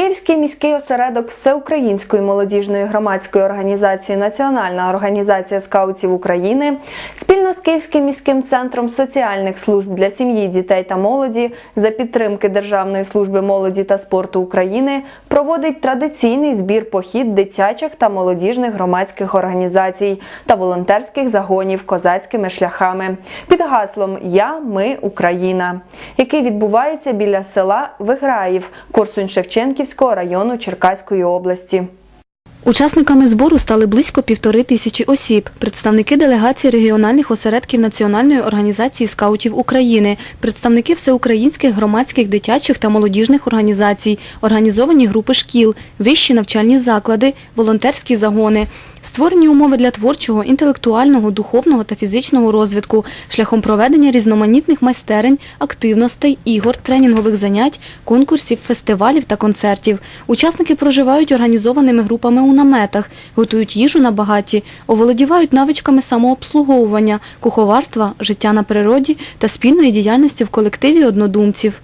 Київський міський осередок Всеукраїнської молодіжної громадської організації Національна організація скаутів України спільно з Київським міським центром соціальних служб для сім'ї, дітей та молоді за підтримки Державної служби молоді та спорту України проводить традиційний збір похід дитячих та молодіжних громадських організацій та волонтерських загонів козацькими шляхами під гаслом Я, ми, Україна, який відбувається біля села Виграїв Корсунь-Шевченківського району Черкаської області. Учасниками збору стали близько півтори тисячі осіб, представники делегації регіональних осередків Національної організації скаутів України, представники всеукраїнських громадських дитячих та молодіжних організацій, організовані групи шкіл, вищі навчальні заклади, волонтерські загони. Створені умови для творчого, інтелектуального, духовного та фізичного розвитку шляхом проведення різноманітних майстерень, активностей, ігор, тренінгових занять, конкурсів, фестивалів та концертів. Учасники проживають організованими групами у наметах, готують їжу на багаті, оволодівають навичками самообслуговування, куховарства, життя на природі та спільної діяльності в колективі однодумців.